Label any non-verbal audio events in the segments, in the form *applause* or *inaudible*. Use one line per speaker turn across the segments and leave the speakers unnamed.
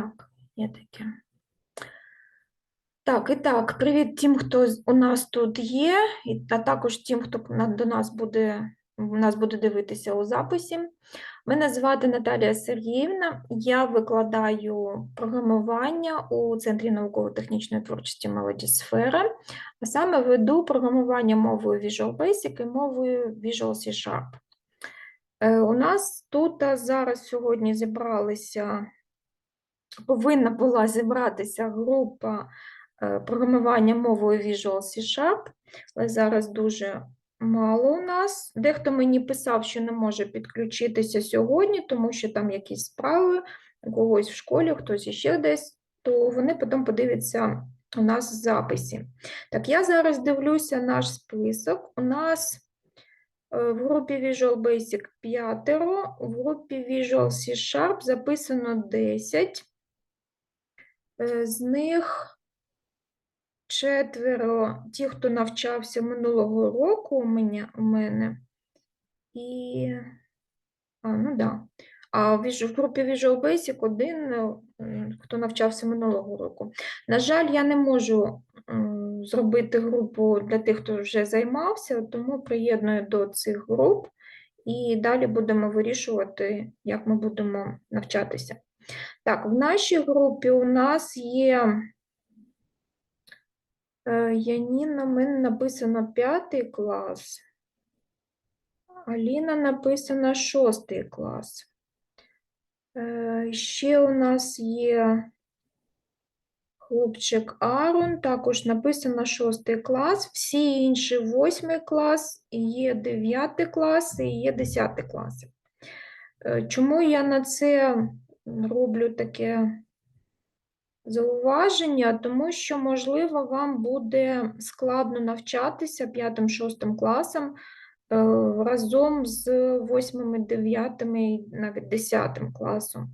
Так, є таке. Так, і так, привіт тим, хто у нас тут є, та також тим, хто до нас буде, нас буде дивитися у записі. Мене звати Наталія Сергіївна, я викладаю програмування у Центрі науково-технічної творчості «Молоді сфера», а саме веду програмування мовою Visual Basic і мовою Visual C Sharp. Е, У нас тут зараз сьогодні зібралися повинна була зібратися група е, програмування мовою Visual C Sharp, але зараз дуже мало у нас. Дехто мені писав, що не може підключитися сьогодні, тому що там якісь справи, у когось в школі, хтось іще десь, то вони потім подивляться у нас в записі. Так, я зараз дивлюся наш список. У нас е, в групі Visual Basic 5, в групі Visual C Sharp записано 10. Е, З них четверо ті, хто навчався минулого року у мене, у мене. І, а, ну да. А в групі Visual Basic один, е, хто навчався минулого року. На жаль, я не можу зробити групу для тих, хто вже займався, тому приєдную до цих груп і далі будемо вирішувати, як ми будемо навчатися. Так, в нашій групі у нас є е, Яніна, в написано п'ятий клас, Аліна написано шостий клас. Е, Ще у нас є хлопчик Арон, також написано шостий клас, всі інші восьмий клас, є дев'ятий клас і є десятий клас. Е, Чому я на це роблю таке зауваження? Тому що, можливо, вам буде складно навчатися 5-6 класом е, разом з 8, 9 і навіть 10 класом.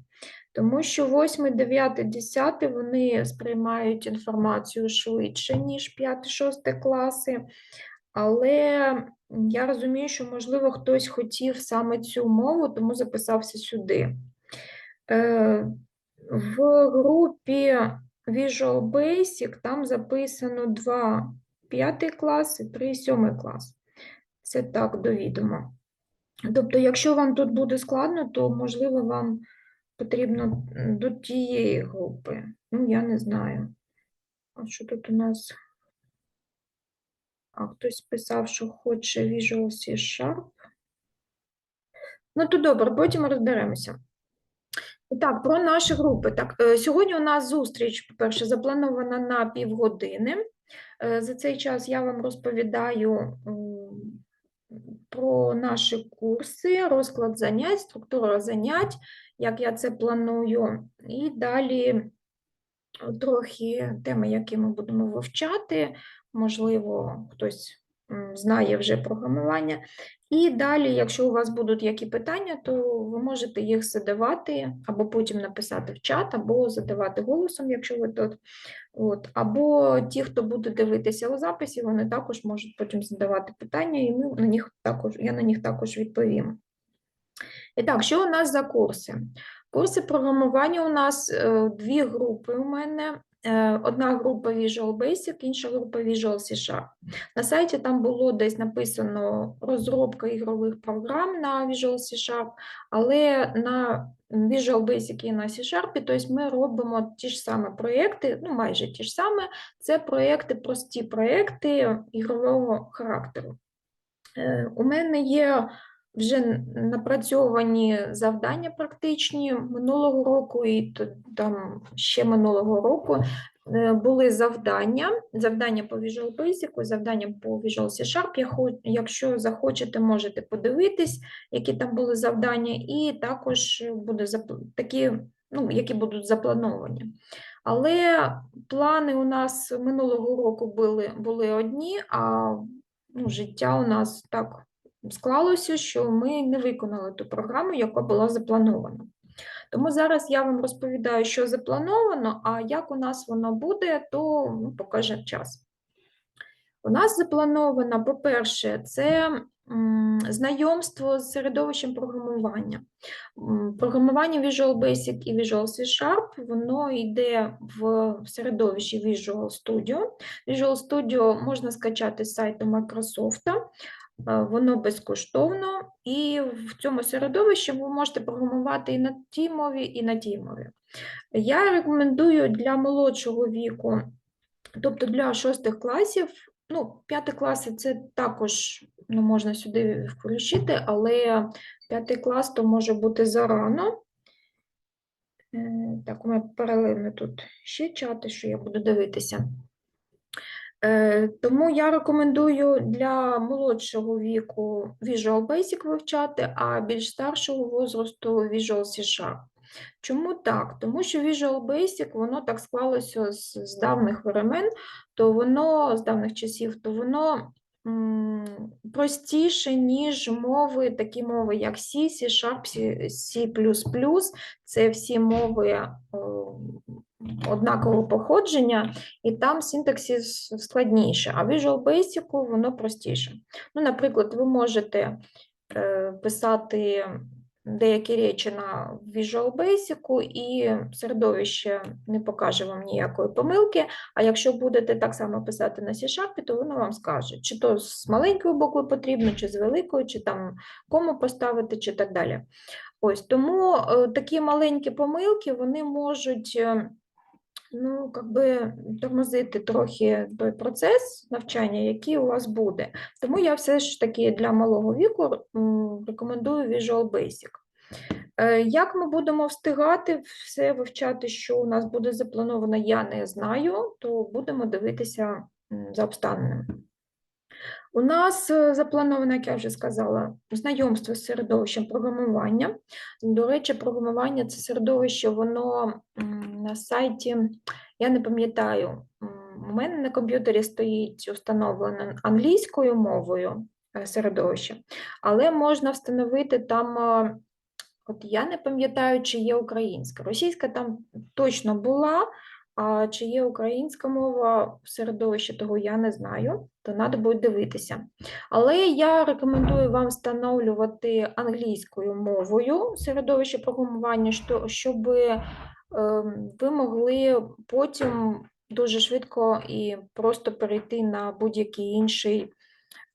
Тому що 8, 9, 10 вони сприймають інформацію швидше, ніж 5-6 класи. Але я розумію, що, можливо, хтось хотів саме цю мову, тому записався сюди. Е, В групі Visual Basic там записано 2 5 клас і 3 7 клас. Це так довідомо. Тобто, якщо вам тут буде складно, то, можливо, вам потрібно до тієї групи. Ну, я не знаю. А що тут у нас? А хтось писав, що хоче Visual C Sharp. Ну, то добре, потім розберемося. Так, про наші групи. Так, е, сьогодні у нас зустріч, по-перше, запланована на півгодини. Е, За цей час я вам розповідаю про наші курси, розклад занять, структура занять, як я це планую, і далі е, трохи теми, які ми будемо вивчати. Можливо, хтось знає вже програмування. І далі, якщо у вас будуть які питання, то ви можете їх задавати, або потім написати в чат, або задавати голосом, якщо ви тут. От. Або ті, хто буде дивитися у записі, вони також можуть потім задавати питання, і ми на них також, я на них також відповім. І так, що у нас за курси? Курси програмування у нас е, дві групи у мене. Е, Одна група Visual Basic, інша група Visual C Sharp. На сайті там було десь написано розробка ігрових програм на Visual C Sharp, але на Visual Basic і на C Sharp, тобто ми робимо ті ж самі проєкти, ну майже ті ж самі, це проєкти, прості проєкти ігрового характеру. Е, У мене є вже напрацьовані завдання практичні минулого року і там ще минулого року е, були завдання, завдання по Visual Basic, завдання по Visual C Sharp. Якщо захочете, можете подивитись, які там були завдання, і також буде такі, ну, які будуть заплановані. Але плани у нас минулого року були, були одні, а ну, життя у нас так склалося, що ми не виконали ту програму, яка була запланована. Тому зараз я вам розповідаю, що заплановано, а як у нас воно буде, то ну, покаже час. У нас заплановано, по-перше, це знайомство з середовищем програмування. Програмування Visual Basic і Visual C Sharp, воно йде в середовищі Visual Studio. Visual Studio можна скачати з сайту Microsoft. Воно безкоштовно, і в цьому середовищі ви можете програмувати і на тій мові, і на тій мові. Я рекомендую для молодшого віку, тобто для шостих класів, ну, п'яті класи це також ну, можна сюди включити, але п'ятий клас то може бути зарано. Е, Так, у мене паралельно тут ще чати, що я буду дивитися. Е, Тому я рекомендую для молодшого віку Visual Basic вивчати, а більш старшого возрасту Visual C Sharp. Чому так? Тому що Visual Basic, воно так склалося з, з давних времен, то воно з давних часів, то воно простіше, ніж мови, такі мови, як C, C Sharp, C. Це всі мови однакового походження, і там синтаксис складніше, а Visual Basic воно простіше. Ну, наприклад, ви можете е, писати деякі речі на Visual Basic, і середовище не покаже вам ніякої помилки. А якщо будете так само писати на C-Sharp, то воно вам скаже, чи то з маленькою буквою потрібно, чи з великою, чи там кому поставити, чи так далі. Ось тому е, такі маленькі помилки вони можуть. Ну, якби тормозити трохи той процес навчання, який у вас буде. Тому я все ж таки для малого віку рекомендую Visual Basic. Е, Як ми будемо встигати все вивчати, що у нас буде заплановано, я не знаю, то будемо дивитися за обставинами. У нас е, заплановано, як я вже сказала, знайомство з середовищем програмування. До речі, програмування це середовище, воно на сайті, я не пам'ятаю, у мене на комп'ютері стоїть установлено англійською мовою е, середовище, але можна встановити там, е, от я не пам'ятаю, чи є українська. Російська там точно була, а чи є українська мова в середовищі, того я не знаю, то треба буде дивитися. Але я рекомендую вам встановлювати англійською мовою середовище програмування, щоб ем, ви могли потім дуже швидко і просто перейти на інший,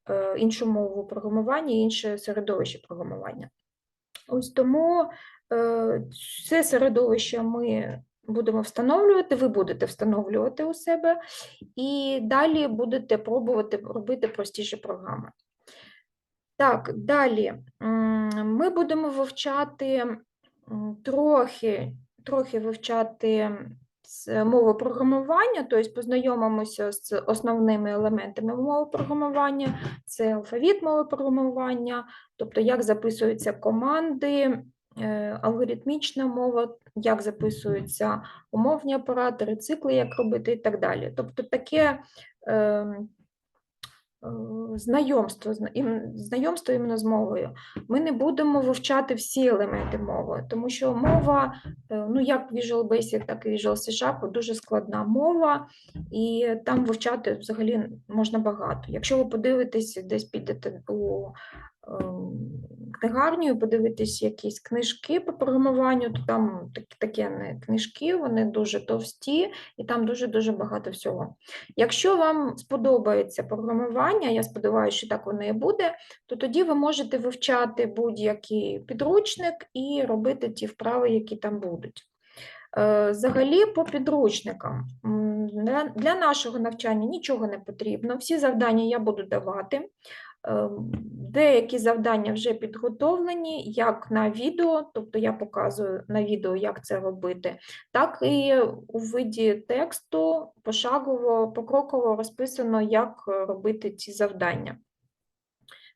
е, іншу мову програмування, інше середовище програмування. Ось тому е, це середовище ми будемо встановлювати, ви будете встановлювати у себе, і далі будете пробувати робити простіші програми. Так, далі ми будемо вивчати трохи, трохи вивчати з мови програмування, тобто познайомимося з основними елементами мови програмування, це алфавіт мови програмування, тобто як записуються команди, е, алгоритмічна мова, як записуються умовні оператори, цикли, як робити і так далі. Тобто таке ем, е, знайомство, знайомство іменно з мовою. Ми не будемо вивчати всі елементи мови, тому що мова, е, ну як Visual Basic, так і Visual C Sharp, дуже складна мова, і там вивчати взагалі можна багато. Якщо ви подивитесь, десь підете у книгарню, і подивитесь якісь книжки по програмуванню, то там такі, не книжки, вони дуже товсті, і там дуже-дуже багато всього. Якщо вам сподобається програмування, я сподіваюся, що так воно і буде, то тоді ви можете вивчати будь-який підручник і робити ті вправи, які там будуть. Е, Взагалі, по підручникам для нашого навчання нічого не потрібно. Всі завдання я буду давати. Е, Деякі завдання вже підготовлені, як на відео, тобто я показую на відео, як це робити, так і у виді тексту пошагово, покроково розписано, як е, робити ці завдання.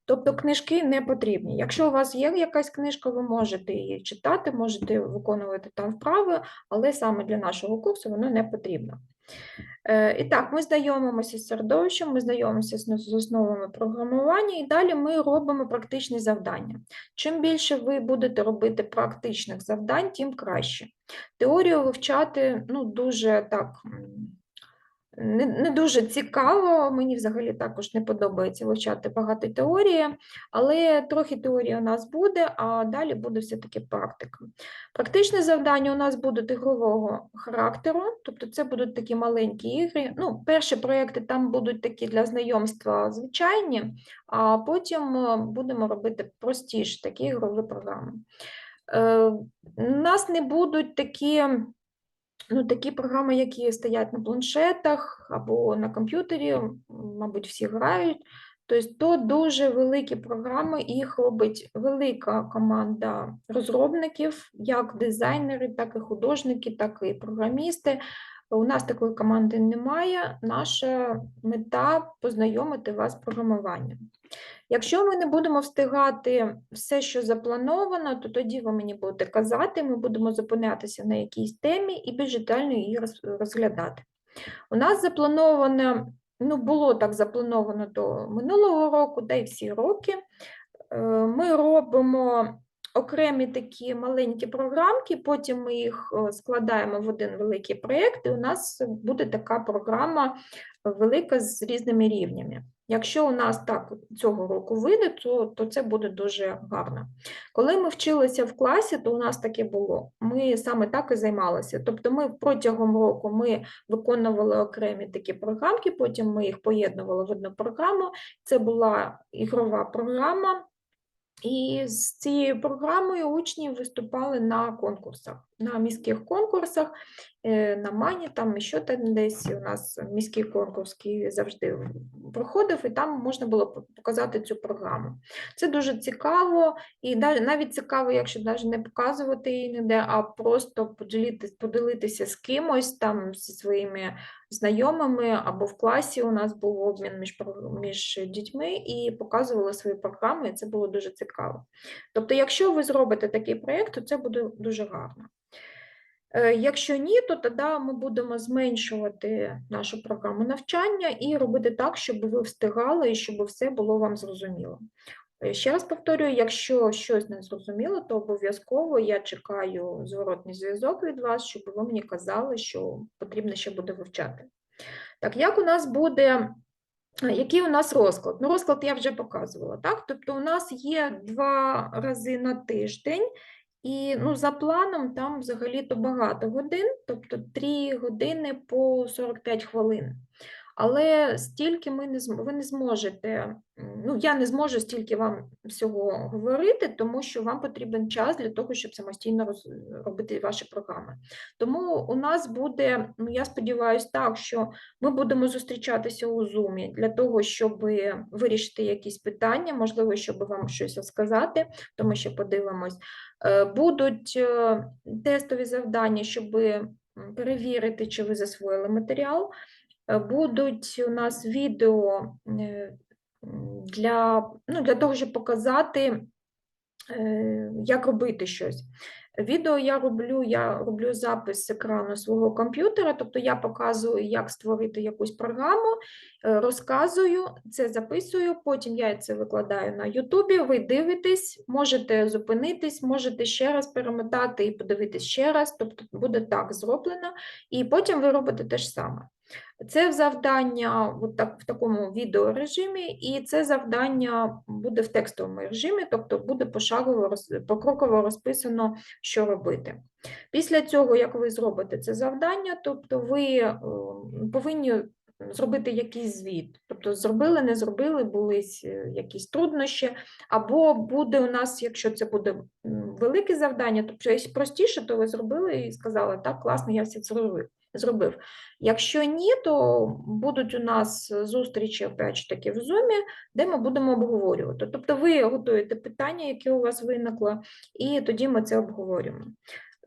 Тобто книжки не потрібні. Якщо у вас є якась книжка, ви можете її читати, можете виконувати там вправи, але саме для нашого курсу воно не потрібно. Е, І так, ми знайомимося з середовищем, ми знайомимося з основами програмування, і далі ми робимо практичні завдання. Чим більше ви будете робити практичних завдань, тим краще. Теорію вивчати ну, дуже так не, не дуже цікаво. Мені взагалі також не подобається вивчати багато теорії, але трохи теорії у нас буде, а далі буде все-таки практика. Практичне завдання у нас будуть ігрового характеру, тобто це будуть такі маленькі ігри. Ну, перші проєкти там будуть такі для знайомства звичайні, а потім е, будемо робити простіші такі ігрові програми. Е, У нас не будуть такі ну, такі програми, які стоять на планшетах або на комп'ютері, мабуть, всі грають. Тобто то дуже великі програми, їх робить велика команда розробників, як дизайнери, так і художники, так і програмісти. У нас такої команди немає. Наша мета познайомити вас з програмуванням. Якщо ми не будемо встигати все, що заплановано, то тоді ви мені будете казати, ми будемо зупинятися на якійсь темі і більш детально її розглядати. У нас заплановано, ну було так заплановано до минулого року, та й всі роки. Е, Ми робимо окремі такі маленькі програмки, потім ми їх е, складаємо в один великий проєкт, і у нас буде така програма велика з різними рівнями. Якщо у нас так цього року вийде, то, то це буде дуже гарно. Коли ми вчилися в класі, то у нас таке було. Ми саме так і займалися. Тобто, ми протягом року ми виконували окремі такі програмки, потім ми їх поєднували в одну програму. Це була ігрова програма. І з цією програмою учні виступали на конкурсах, на міських конкурсах, на Мані, там що там десь у нас міський конкурс який завжди проходив, і там можна було показати цю програму. Це дуже цікаво, і навіть цікаво, якщо навіть не показувати її ніде, а просто поділитись, поділитися з кимось там зі своїми знайомими або в класі у нас був обмін між, між дітьми і показували свої програми, і це було дуже цікаво. Тобто, якщо ви зробите такий проєкт, то це буде дуже гарно. Е, Якщо ні, то тоді ми будемо зменшувати нашу програму навчання і робити так, щоб ви встигали і щоб все було вам зрозуміло. Е, Ще раз повторюю, якщо щось не зрозуміло, то обов'язково я чекаю зворотний зв'язок від вас, щоб ви мені казали, що потрібно ще буде вивчати. Так, як у нас буде, який у нас розклад? Ну, розклад я вже показувала, так? Тобто у нас є два рази на тиждень, і ну, за планом там взагалі-то багато годин, тобто 3 години по 45 хвилин. Але стільки ми не ви не зможете, ну я не зможу стільки вам всього говорити, тому що вам потрібен час для того, щоб самостійно роз- робити ваші програми. Тому у нас буде, ну я сподіваюся, так, що ми будемо зустрічатися у Zoom для того, щоб вирішити якісь питання, можливо, щоб вам щось розказати, то ми ще подивимось. Е, Будуть е, тестові завдання, щоб перевірити, чи ви засвоїли матеріал. Е, Будуть у нас відео е, для, ну, для того, щоб показати, е, як робити щось. Відео я роблю, я роблю запис з екрану свого комп'ютера, тобто я показую, як створити якусь програму, розказую, це записую, потім я це викладаю на Ютубі, ви дивитесь, можете зупинитись, можете ще раз перемотати і подивитись ще раз, тобто буде так зроблено, і потім ви робите те ж саме. Це завдання от так, в такому відеорежимі, і це завдання буде в текстовому режимі, тобто буде пошагово покроково розписано, що робити. Після цього, як ви зробите це завдання, тобто ви е, повинні зробити якийсь звіт. Тобто зробили, не зробили, були якісь труднощі, або буде у нас, якщо це буде велике завдання, тобто якщо простіше, то ви зробили і сказали, так, класно, я все це зробив. зробив. Якщо ні, то будуть у нас зустрічі опять ж таки в Zoom, де ми будемо обговорювати. Тобто ви готуєте питання, які у вас виникло, і тоді ми це обговорюємо.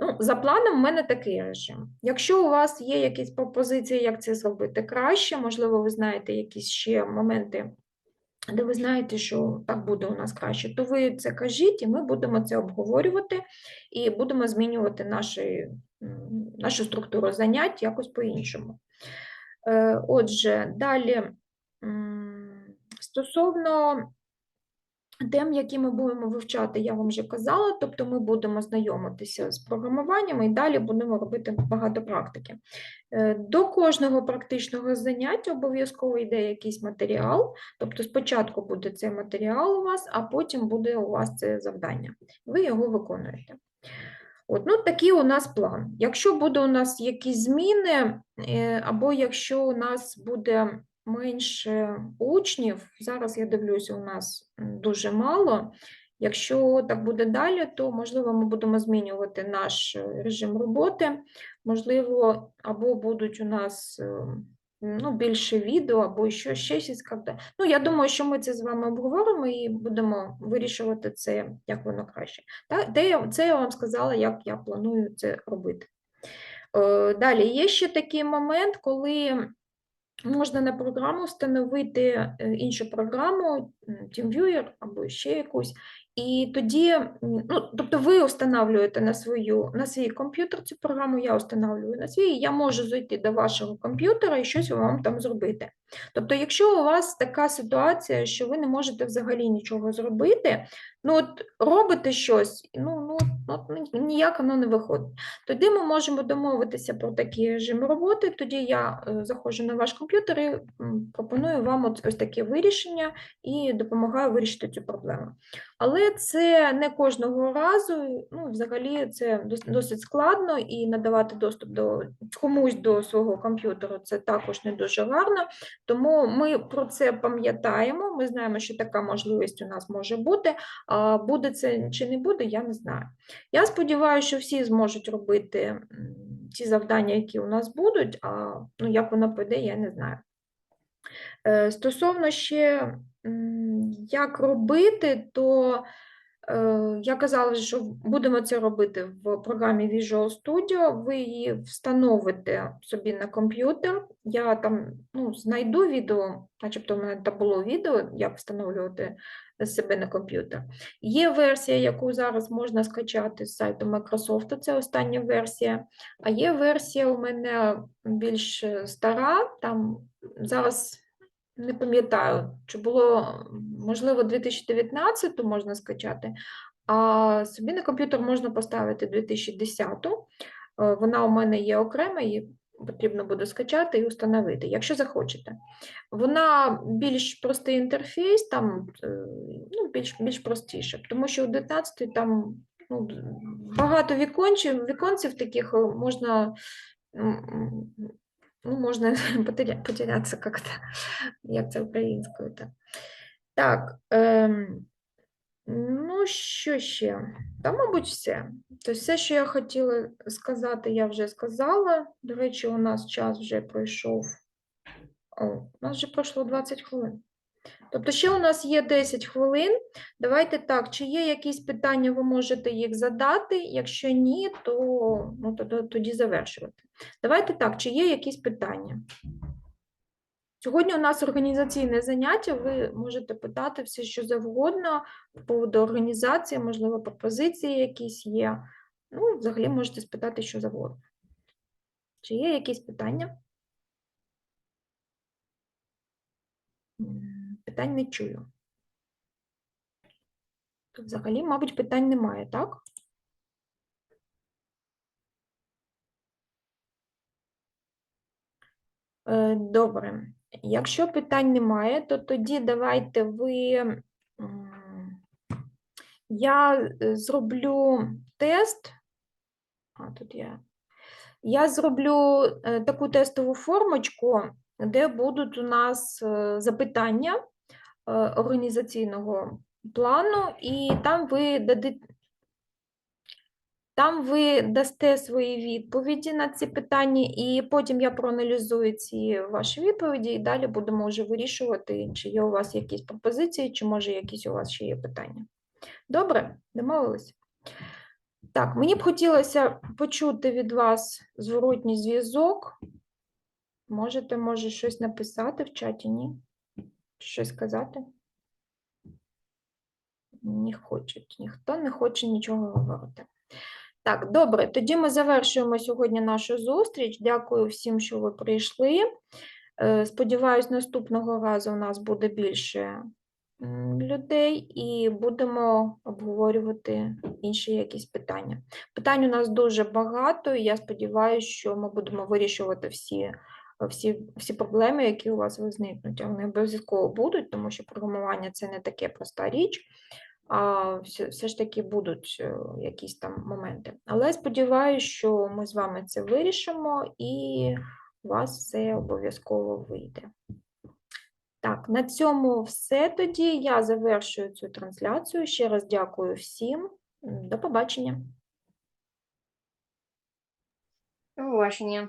Ну, за планом, в мене такий режим. Якщо у вас є якісь пропозиції, як це зробити краще, можливо, ви знаєте якісь ще моменти, де ви знаєте, що так буде у нас краще, то ви це кажіть, і ми будемо це обговорювати і будемо змінювати наші, нашу структуру занять якось по-іншому. Е, Отже, далі стосовно Тем, які ми будемо вивчати, я вам вже казала, тобто ми будемо знайомитися з програмуванням і далі будемо робити багато практики. Е, До кожного практичного заняття обов'язково йде якийсь матеріал, тобто спочатку буде цей матеріал у вас, а потім буде у вас це завдання. Ви його виконуєте. От, ну, такий у нас план. Якщо буде у нас якісь зміни, е, або якщо у нас буде менше учнів, зараз я дивлюся, у нас дуже мало. Якщо так буде далі, то можливо ми будемо змінювати наш е, режим роботи. Можливо, або будуть у нас е, ну, більше відео, або що, ще щось. Ну, я думаю, що ми це з вами обговоримо і будемо вирішувати це, як воно краще. Це я вам сказала, як я планую це робити. Е, Далі є ще такий момент, коли можна на програму встановити е, іншу програму, TeamViewer або ще якусь, і тоді, ну, тобто ви встановлюєте на, свою, на свій комп'ютер цю програму, я встановлюю на свій, і я можу зайти до вашого комп'ютера і щось вам там зробити. Тобто, якщо у вас така ситуація, що ви не можете взагалі нічого зробити, ну от робите щось, ну, ну, от, ну ніяк воно не виходить. Тоді ми можемо домовитися про такий режим роботи. Тоді я е, заходжу на ваш комп'ютер і пропоную вам ось таке вирішення і допомагаю вирішити цю проблему. Але це не кожного разу, ну, взагалі, це дос- досить складно і надавати доступ до комусь до свого комп'ютеру це також не дуже гарно. Тому ми про це пам'ятаємо. Ми знаємо, що така можливість у нас може бути. А буде це чи не буде, я не знаю. Я сподіваюся, що всі зможуть робити ті завдання, які у нас будуть, а ну, як воно піде, я не знаю. Е, Стосовно ще, як робити, то я казала, що будемо це робити в програмі Visual Studio. Ви її встановите собі на комп'ютер. Я там ну, знайду відео, начебто в мене там було відео, як встановлювати себе на комп'ютер. Є версія, яку зараз можна скачати з сайту Microsoft, це остання версія. А є версія у мене більш е, стара, там зараз не пам'ятаю, чи було, можливо, 2019 можна скачати, а собі на комп'ютер можна поставити 2010. Е, Вона у мене є окрема, її потрібно буде скачати і встановити, якщо захочете. Вона більш простий інтерфейс, там е, ну, більш, більш простіше, тому що у 19 там ну, багато віконців, віконців таких е, можна. Ну, можна *laughs* потеря- потерятися как-то, як це українською. Так, так ем, ну що ще? Та, мабуть, все. Тобто все, що я хотіла сказати, я вже сказала. До речі, у нас час вже пройшов. О, у нас вже пройшло 20 хвилин. Тобто ще у нас є 10 хвилин. Давайте так, чи є якісь питання, ви можете їх задати. Якщо ні, то ну, тоді, завершувати. Давайте так, чи є якісь питання? Сьогодні у нас організаційне заняття, ви можете питати все, що завгодно по поводу організації, можливо, пропозиції якісь є. Ну, взагалі можете спитати, що завгодно. Чи є якісь питання? Питань не чую. Тут взагалі, мабуть, питань немає, так? Е, Добре. Якщо питань немає, то тоді давайте ви. Я е, зроблю тест. А, тут я. Я зроблю е, таку тестову формочку, де будуть у нас запитання організаційного плану, і там ви дадите. Там ви дасте свої відповіді на ці питання, і потім я проаналізую ці ваші відповіді, і далі будемо вже вирішувати, чи є у вас якісь пропозиції, чи може якісь у вас ще є питання. Добре, домовились? Так, мені б хотілося почути від вас зворотній зв'язок. Можете, може, щось написати в чаті, ні? Щось сказати? Не хочуть, ніхто не хоче нічого говорити. Так, добре, тоді ми завершуємо сьогодні нашу зустріч. Дякую всім, що ви прийшли. Е, Сподіваюсь, наступного разу у нас буде більше людей і будемо обговорювати інші якісь питання. Питань у нас дуже багато, і я сподіваюся, що ми будемо вирішувати всі, всі, всі проблеми, які у вас визникнуть. Вони обов'язково будуть, тому що програмування це не таке проста річ. А все, все ж таки будуть е, якісь там моменти. Але сподіваюся, що ми з вами це вирішимо і у вас все обов'язково вийде. Так, на цьому все тоді. Я завершую цю трансляцію. Ще раз дякую всім. До побачення.
До побачення.